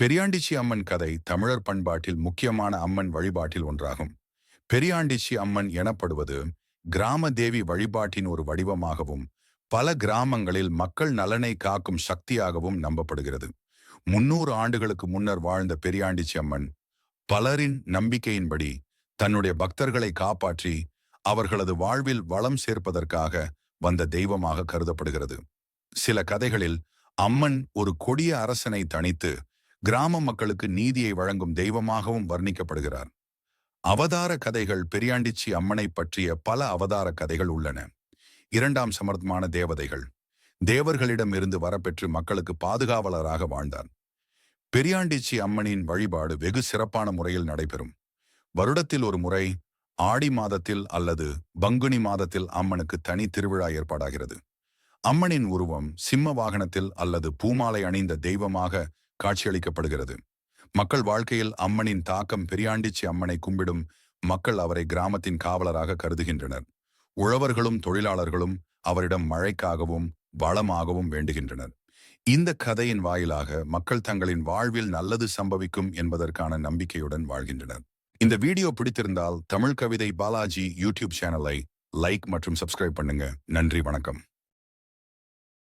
பெரியாண்டிச்சி அம்மன் கதை தமிழர் பண்பாட்டில் முக்கியமான அம்மன் வழிபாட்டில் ஒன்றாகும். பெரியாண்டிச்சி அம்மன் எனப்படுவது கிராம தேவி வழிபாட்டின் ஒரு வடிவமாகவும் பல கிராமங்களில் மக்கள் நலனை காக்கும் சக்தியாகவும் நம்பப்படுகிறது. முன்னூறு ஆண்டுகளுக்கு முன்னர் வாழ்ந்த பெரியாண்டிச்சி அம்மன் பலரின் நம்பிக்கையின்படி தன்னுடைய பக்தர்களை காப்பாற்றி அவர்களது வாழ்வில் வளம் சேர்ப்பதற்காக வந்த தெய்வமாக கருதப்படுகிறது. சில கதைகளில் அம்மன் ஒரு கொடிய அரசனை தனித்து கிராம மக்களுக்கு நீதியை வழங்கும் தெய்வமாகவும் வர்ணிக்கப்படுகிறார். அவதார கதைகள் பெரியாண்டிச்சி அம்மனை பற்றிய பல அவதார கதைகள் உள்ளன. இரண்டாம் சமர்த்தமான தேவதைகள். தேவர்களிடம் இருந்து வரப்பெற்று மக்களுக்கு பாதுகாவலராக வாழ்ந்தார். பெரியாண்டிச்சி அம்மனின் வழிபாடு வெகு சிறப்பான முறையில் நடைபெறும். வருடத்தில் ஒரு முறை ஆடி மாதத்தில் அல்லது பங்குனி மாதத்தில் அம்மனுக்கு தனி திருவிழா ஏற்பாடாகிறது. அம்மனின் உருவம் சிம்ம வாகனத்தில் அல்லது பூமாலை அணிந்த தெய்வமாக காட்சியளிக்கப்படுகிறது. மக்கள் வாழ்க்கையில் அம்மனின் தாக்கம் பெரியாண்டிச்சி அம்மனை கும்பிடும் மக்கள் அவரை கிராமத்தின் காவலராக கருதுகின்றனர். உழவர்களும் தொழிலாளர்களும் அவரிடம் மழைக்காகவும் வளமாகவும் வேண்டுகின்றனர். இந்த கதையின் வாயிலாக மக்கள் தங்களின் வாழ்வில் நல்லது சம்பவிக்கும் என்பதற்கான நம்பிக்கையுடன் வாழ்கின்றனர். இந்த வீடியோ பிடித்திருந்தால் தமிழ் கவிதை பாலாஜி யூடியூப் சேனலை லைக் மற்றும் சப்ஸ்கிரைப் பண்ணுங்க. நன்றி வணக்கம்.